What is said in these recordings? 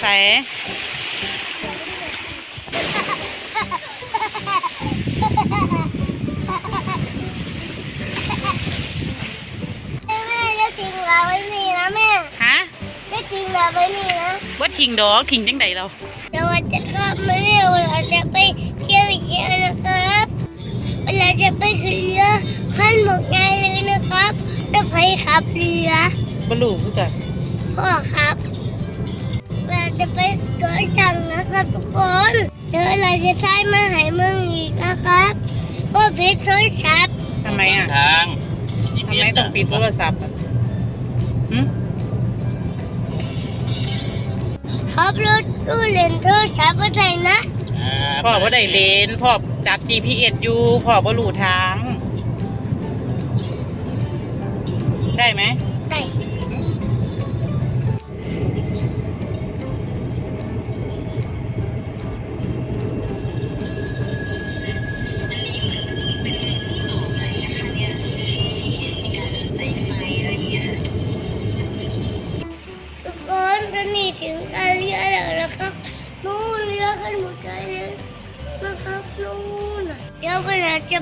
ใส่แม่จะทิ้งเราไว้นี่นะแม่ฮะจะทิ้งเราไว้นี่นะว่าทิ้งดอกทิ้งจังใดเราเดี๋ยววันจะขับมาเร็วเราจะไปเที่ยวอีกเยอะนะครับเราจะไปขึ้นเรือขั้นหมกไงเลยนะครับจะไปขับเรือบลูคือกันพ่อครับเรา จะไปเกาะสั่งนะครับทุกคนเดี๋ยวเราจะใช้มาใหายเมืองอีกนะครับเพราะเพชรโทรศัพท์ทำไมอะทางทำไมต้องปิดโทรศัพท์อะหึครับรถตู้เล่นโทรศัพท์อะไรนะพ่อว่าได้เลนพ่อจับ GPS อยู่พ่อบ่รู้ทาง ได้ไหม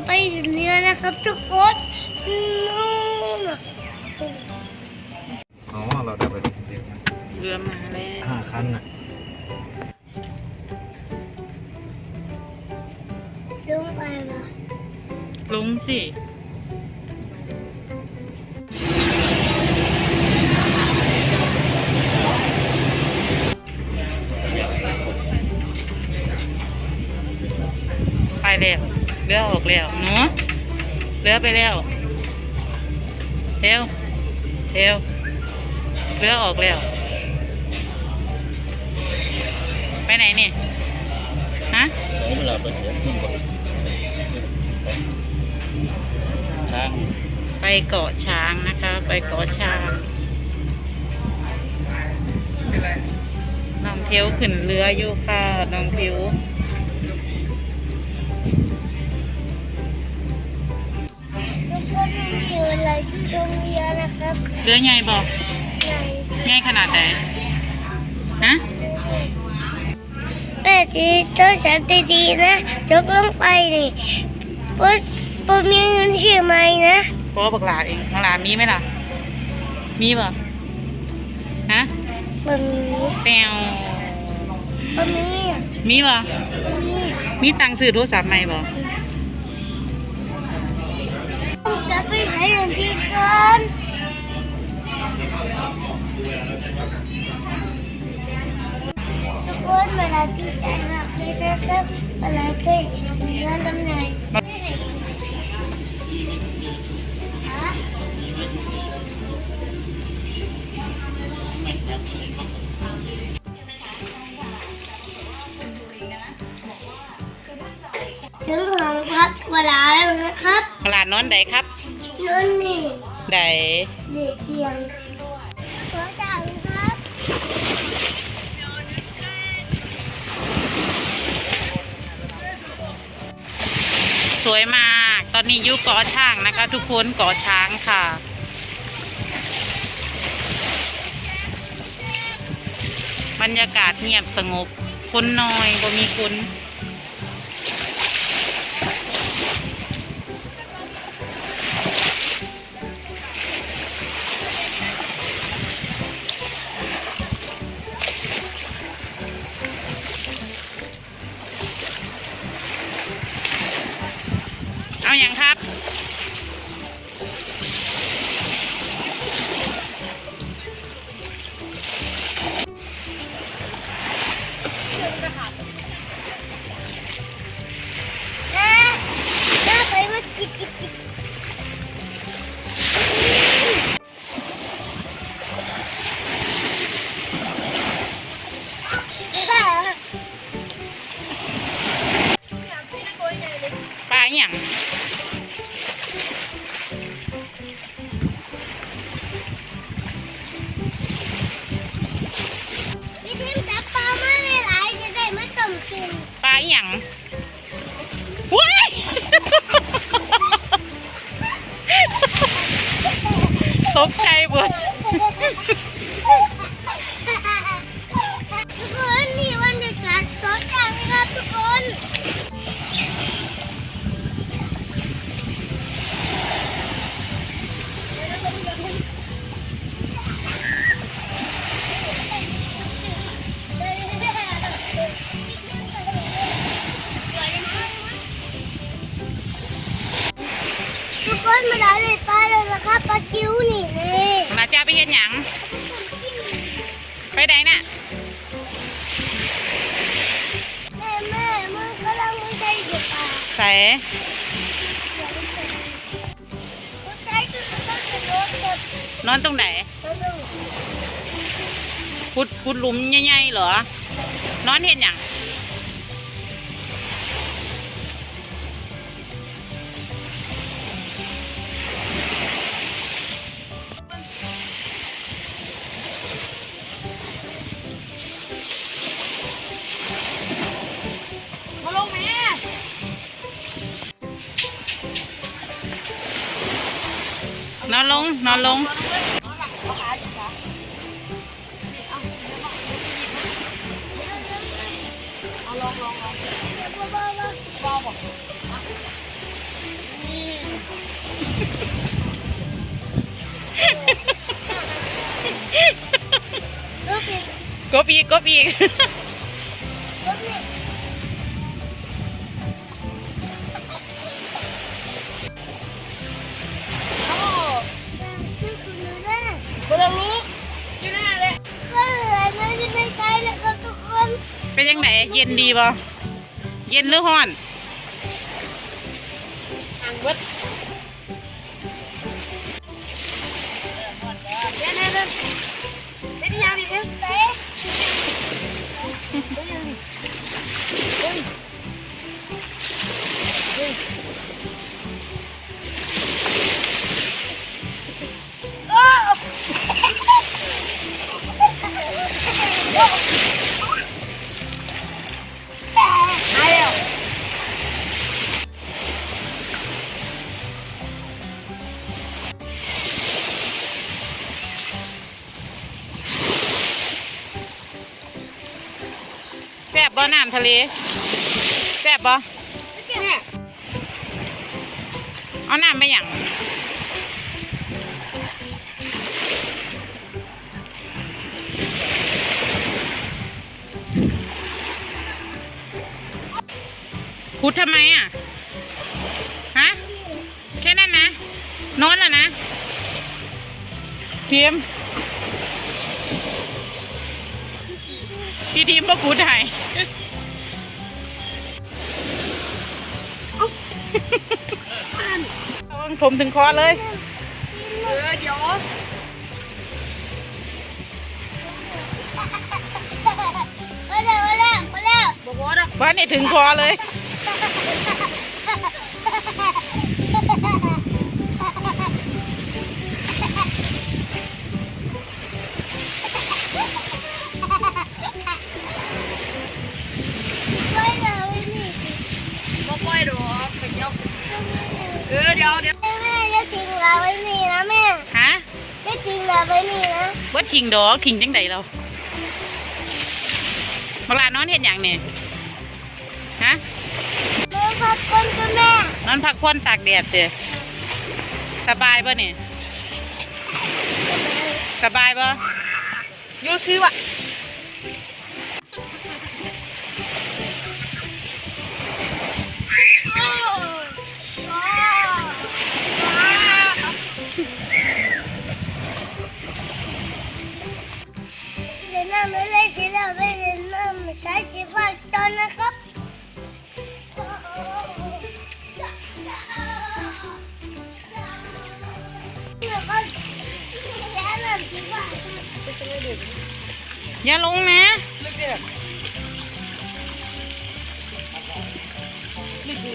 ไปถึงเรือนะครับทุกคนนู่นน่ะอ๋อเราจะไปเรียนเรือมาแล้วห้าคันอะลงไปเหรอลงสิ แล้วหนูเรือไปแล้วเร็วเร็วเรือออกแล้ว ไปไหนเนี่ยฮะผมเราไปเรียขึ้นก่อนทางไปเกาะช้างนะคะ ไปเกาะช้างน้องเทียวขึ้นเรืออยู่ค่ะน้องเทียว มีอยู่อะไรที่ตรงเรือนะครับเรือใหญ่บอกไหนใหญ่ขนาดไหนฮะแม่จีโทรศัพท์ดีๆนะยกลงไปนี่ปดปดมีเงินชื่อไหมนะเพราะว่าบักหลาเองบักหลามีไหมล่ะ มีบ่ฮะมันมีแตวมันมีมีบ่มันมีมีตังค์ซื้อโทรศัพท์ใหม่บ่ต้ จะไปไหาหลวงพี่ก่อนทุกคนเวลาดีใจมากเลยนะครับเวลาได้เรือลำไหนฮะถึงห้องพักเวลาแล้วนะครับบักหลาดนอนใดครับ นั่นนี่ใดเด็กเทียงขอสั่งครับสวยมาก ตอนนี้อยู่เกาะช้างนะคะ ทุกคนเกาะช้างค่ะบรรยากาศเงียบสงบคนน้อยบ่มีคน อย่างครับ 都拍不 นอนตรงไหนนั้นเลยขุดขุดหลุมใหญ่ๆเหรอ นอนเห็นหยัง นอนลงนอ เป็นยังไงเย็นดีบ่เย็นหรือร้อนอ่างเบิดเดี๋ยวเดี๋ยวเดี๋ยวเดี๋ยวยังดิเดี๋ยวเดี๋ยวมา แซ่บบ่เนี่ยเอาน้ำไปหยังขุดทำไมอะ ฮะ แค่นั้นนะนอนแล้วนะทีมพี่ทีมพ่อขุดให้ เอาผมถึงคอเลย เออเดี๋ยวมาแล้วมาแล้วมาแล้วบอกว่าว่าเนี่ยถึงคอเลย เออเดี๋ยวเดี๋ยวแม่จะทิ้งเราไว้นี่นะแม่ฮะจะทิ้งเราไว้นี่นะว่าขิงดอกขิงจังใดเราเวลานอนเห็นอย่างเนี่ยฮะแม่พักคนกับแม่นอนพักผ่อนตากแดดเจสบายป่ะเนี่ยสบายป่ะยูซื้อวะ ไม่เลยสิเราไปเดี๋ยวน้ำใช้สิฝากตอนนะครับเดี๋ยวก่อนแย่น้ำสิฝากอย่าลงนะลึกเด้อลึกดู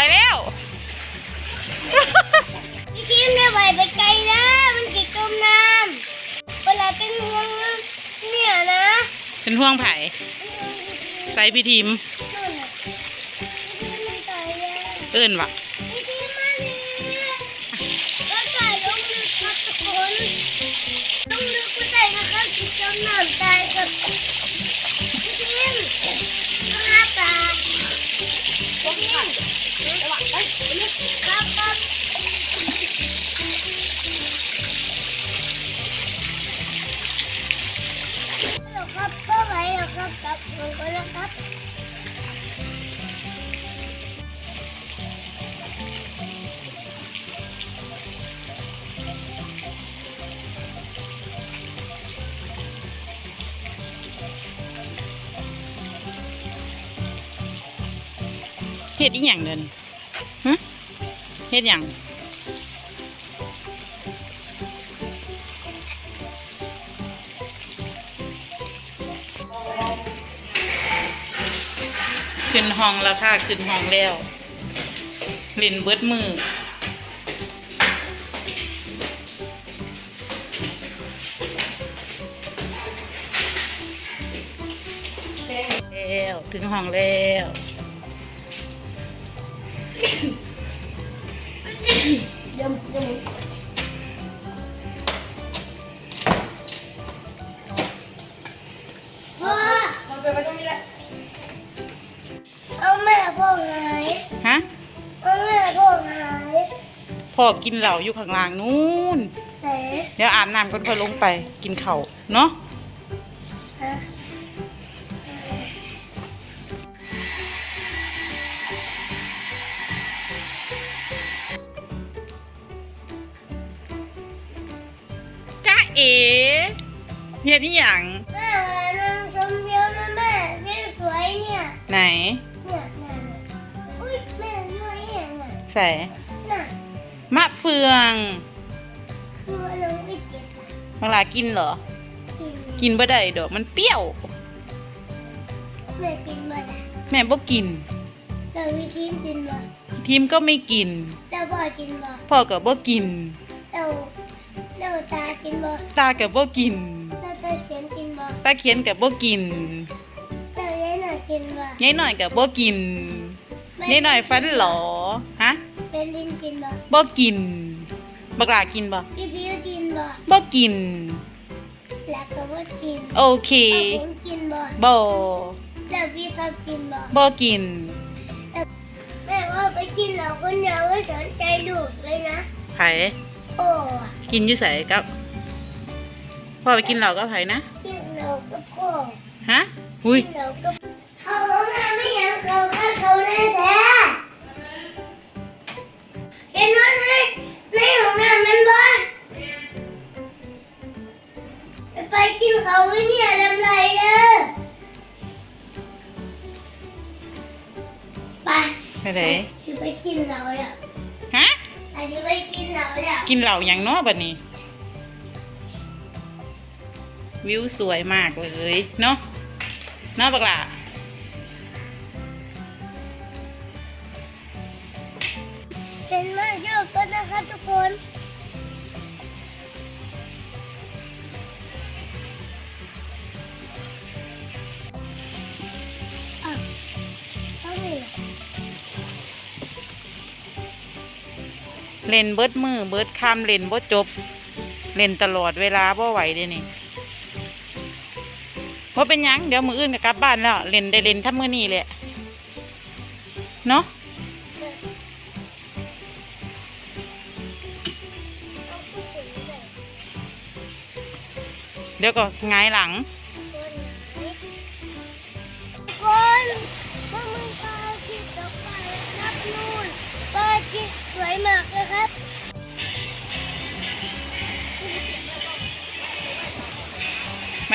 ไปแล้ว พี่ทีมเนี่ยไหวไปไกลแล้วมันจิกจมน้ำเวลาเป็นห่วงนะเนี่ยนะเป็นห่วงไผ่ใส่พี่ทีมนู่นน่ะพี่ทีมมันตายแล้วเอิ้นวะ ครับทุกคนลงลึกก็ได้นะครับถึงจมน้ำตากับพี่ทีมต้องหาปลาพี่ทีมครับครับฮัลโหลครับก็ไหวแล้วครับครับลงไปแล้วครับ เฮ็ดอีหยังเดินฮะเฮ็ดหยังขึ้นห้องแล้วค่ะขึ้นห้องแล้วเล่นเบิดมือแล้วถึงห้องแล้ว พ่อเอาแม่พ่อหายฮะเอาแม่พ่อหายพ่อกินเหล้าอยู่ข้างล่างนู้นเดี๋ยวอาบน้ำก่อนค่อยลงไปกินเข้าวเนาะ เอ๋เฮ็ดอีหยังแม่มานางชมเดียวนะแม่เรียสวยเนี่ยไหนเนี่ยแม่อุ้ยแม่น้อยอย่างน่ะใส่น่ะมะเฟืองคือว่าน้องไม่เจ็บอะเวลากินเหรอกินกินบ่ได้ดอกมันเปรี้ยว แม่กินมาละแม่บ่กิน แต่วิธีกินมาทีมก็ไม่กิน แต่พ่อกินมาพ่อก็บ่กินแต่แต่ตา กินมาตาก็บ่กินแต่ตาเขียนกินมาตาเขียนก็บ่กินแต่ยายหน่อยกินมายายหน่อยก็บ่กินยายหน่อยฟันหลอฮะเป็นลินกินมาบ่กินบักหลากินบ่พี่พิวกินบ่บ่กินแล้วก็ว่ากินโอเคเอาผมกินบ่บ่แล้วพี่ทับกินบ่บ่กินแม่ว่าไปกินเราคนเดียวไม่สนใจลูกเลยนะไผโอ้อะกินอยู่ไสกับ พ่อไปกินเหล้ากับไผนะกินเราก็พ่อฮะอุ้ยกินเราก็เขาห้องน้ำไม่ยังเขาแค่เขาแน่แท้เห็นว่าในในห้องน้ำมันบ่ไปกินเขาไม่เนี่ยลำไรเด้อไปไปไหนคือไปกินเราแล้วฮะไปคือไปกินเราแล้วกินเหล้าหยังเนาะบัดนี้ วิวสวยมากเลยเนาะเนาะบักหลาเห็นมากเยอะก็นะครับทุกคนอะเอาเลยเล่นเบิดมือเบิดคำเล่นบ่จบ เล่นตลอดเวลาบ่ไหวเด้นี่ ว่าเป็นยังเดี๋ยวมืออื่นก็กลับบ้านแล้วเล่นได้เล่นทั้งมือนี่แหละเนาะเดี๋ยวก็หงายหลังคนเมามึงปลาคิดต่อไปครับนู่นเปลาคิดสวยมาก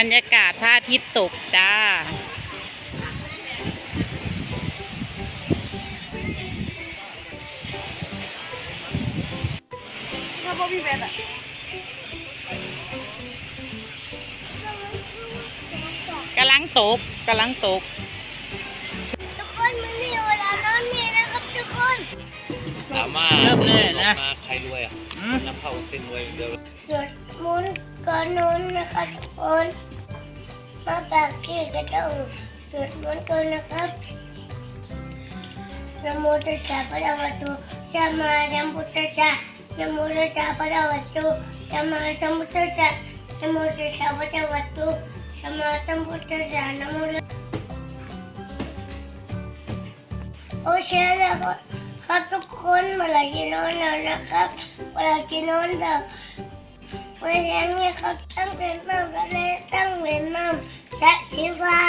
รับบรรยากาศพระอาทิตย์ตกจ้า ถ้าพ่อพี่แบบอะกำลังตกกำลังตก ทุกคนมันมีเวลานอนนี่นะครับทุกคนถามว่าเริ่มเลยนะ มาใครรวยอะน้ำเข้าเส้นรวยเดียว สวดมนต์ก่อนนอนนะครับทุกคน มาปากที่ก็ต้องสวดมนต์ก่อนนะครับนโมตัสสะพระวะโตสัมมาสัมพุทธัสสะนโมตัสสะพระวะโตสัมมาสัมพุทธัสสะนโมตัสสะพระวะโตสัมมาสัมพุทธัสสะนโมโอเชนะครับครับทุกคนเวลาจะนอนแล้วนะครับเวลาจะนอนแล้ว วันนี้ครับตั้งเป็นน้ำก็เลยตั้งเป็นน้ำสักสิว่า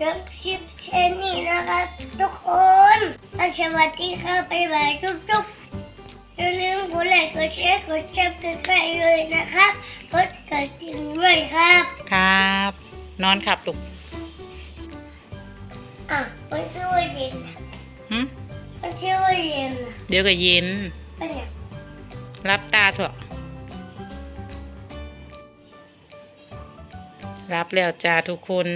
สักสิบเชนนี่นะครับทุกคนและสวัสดีครับไปบายทุกๆอย่าลืมกดไลค์กดแชร์กดซับสไครต์เลยนะครับกดกระดิ่งด้วยครับ ครับ นอนขับลูกอะมันชื่อว่าเย็นนะหึมันชื่อว่าเย็นนะเดี๋ยวก็เย็นเป็นไงรับตาเถอะ รับแล้วจ้าทุกคน